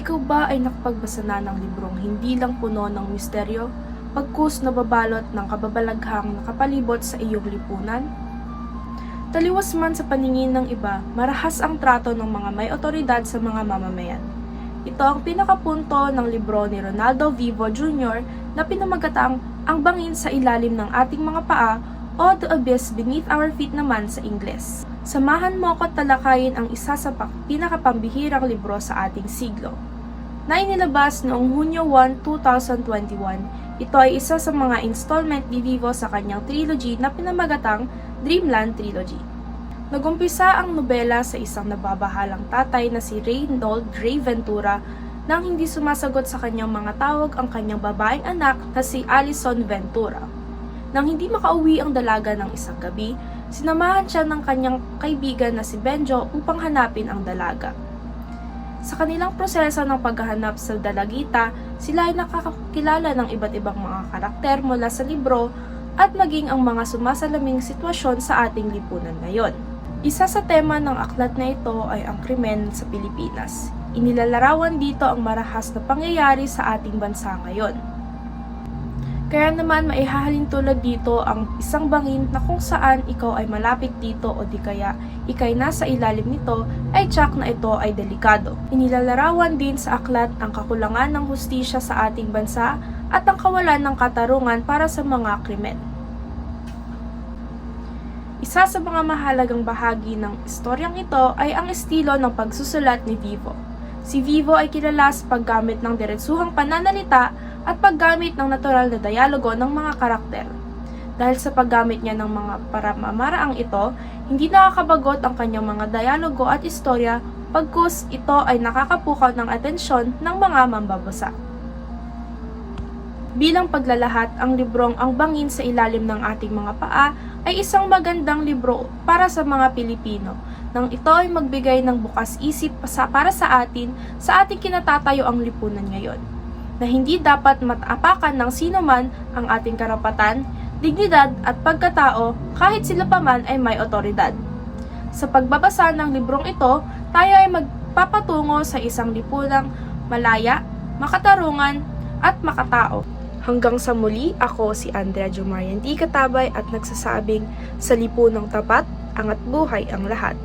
Ikaw ba ay nakapagbasa na ng librong hindi lang puno ng misteryo, pagkus na babalot ng kababalaghang nakapalibot sa iyong lipunan? Taliwas man sa paningin ng iba, marahas ang trato ng mga may otoridad sa mga mamamayan. Ito ang pinakapunto ng libro ni Ronaldo Vivo Jr. na pinamagatang Ang Bangin sa Ilalim ng Ating Mga Paa o The Abyss Beneath Our Feet naman sa Ingles. Samahan mo ko talakayin ang isa sa pa- pinakapambihirang libro sa ating siglo. Na inilabas noong Hunyo 1, 2021, ito ay isa sa mga installment ni Vivo sa kanyang trilogy na pinamagatang Dreamland Trilogy. Nagumpisa ang nobela sa isang nababahalang tatay na si Reynold Ray Ventura nang hindi sumasagot sa kanyang mga tawag ang kanyang babaeng anak na si Alison Ventura. Nang hindi makauwi ang dalaga ng isang gabi, sinamahan siya ng kanyang kaibigan na si Benjo upang hanapin ang dalaga. Sa kanilang proseso ng paghahanap sa dalagita, sila ay nakakakilala ng iba't ibang mga karakter mula sa libro at maging ang mga sumasalaming sitwasyon sa ating lipunan ngayon. Isa sa tema ng aklat na ito ay ang krimen sa Pilipinas. Inilalarawan dito ang marahas na pangyayari sa ating bansa ngayon. Kaya naman maihahalin tulad dito ang isang bangin na kung saan ikaw ay malapit dito o di kaya ikay nasa ilalim nito ay tsak na ito ay delikado. Inilalarawan din sa aklat ang kakulangan ng hustisya sa ating bansa at ang kawalan ng katarungan para sa mga krimen. Isa sa mga mahalagang bahagi ng istoryang ito ay ang estilo ng pagsusulat ni Vivo. Si Vivo ay kilala sa paggamit ng diretsuhang pananalita at paggamit ng natural na dialogo ng mga karakter. Dahil sa paggamit niya ng mga paramamaraang ito, hindi nakakabagot ang kanyang mga dialogo at istorya pagkus ito ay nakakapukaw ng atensyon ng mga mambabasa. Bilang paglalahat, ang librong Ang Bangin sa Ilalim ng Ating Mga Paa ay isang magandang libro para sa mga Pilipino nang ito ay magbigay ng bukas isip para sa atin sa ating kinatatayo ang lipunan ngayon na hindi dapat matapakan ng sino man ang ating karapatan, dignidad at pagkatao kahit sila pa man ay may otoridad. Sa pagbabasa ng librong ito, tayo ay magpapatungo sa isang lipunang malaya, makatarungan at makatao. Hanggang sa muli, ako si Andrea Jumarian Di Katabay at nagsasabing sa lipunang tapat, angat buhay ang lahat.